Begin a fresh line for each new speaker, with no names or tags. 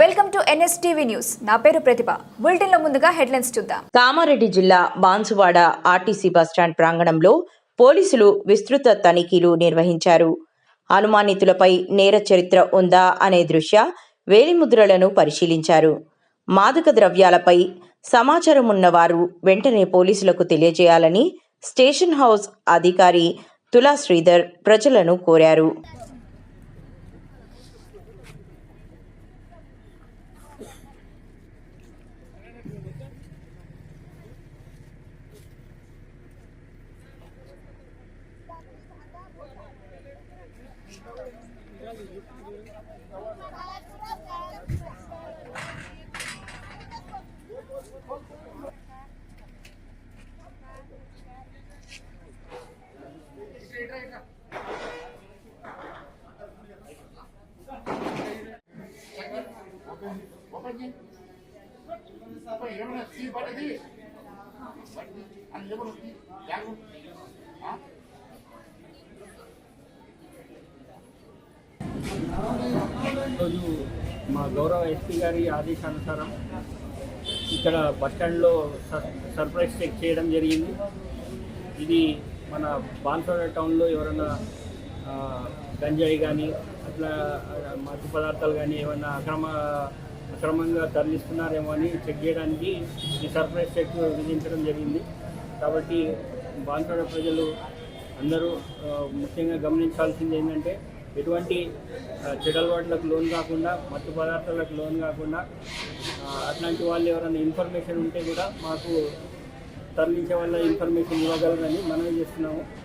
Welcome to NSTV news. నా పేరు ప్రతిభ. బులెటిన్లో ముందుగా హెడ్లైన్స్ చూద్దాం.
కామారెడ్డి జిల్లా బాన్సువాడ ఆర్టీసీ బస్టాండ్ ప్రాంగణంలో పోలీసులు విస్తృత తనిఖీలు నిర్వహించారు. అనుమానితులపై నేర చరిత్ర ఉందా అనే దృశ్య వేలిముద్రలను పరిశీలించారు. మాదక ద్రవ్యాలపై సమాచారం ఉన్నవారు వెంటనే పోలీసులకు తెలియజేయాలని స్టేషన్ హౌస్ అధికారి తులా శ్రీధర్ ప్రజలను కోరారు. Gracias.
ఈరోజు మా గౌరవ ఎస్పీ గారి ఆదేశానుసారం ఇక్కడ బస్టాండ్లో సర్- సర్ప్రైజ్ చెక్ చేయడం జరిగింది. ఇది మన బాన్సోడ టౌన్లో ఎవరైనా గంజాయి కానీ అట్లా మత్తు పదార్థాలు కానీ ఏమైనా అక్రమ అక్రమంగా తరలిస్తున్నారేమో అని చెక్ చేయడానికి ఈ సర్ప్రైజ్ చెక్ విధించడం జరిగింది. కాబట్టి బాన్సోడ ప్రజలు అందరూ ముఖ్యంగా గమనించాల్సింది ఏంటంటే ఎటువంటి చెడలవాట్లకు లోన్ కాకుండా మత్తు పదార్థాలకు లోన్ కాకుండా అట్లాంటి వాళ్ళు ఎవరైనా ఇన్ఫర్మేషన్ ఉంటే కూడా మాకు తరలించే వాళ్ళ ఇన్ఫర్మేషన్ ఇవ్వగలరని మనవి చేస్తున్నాము.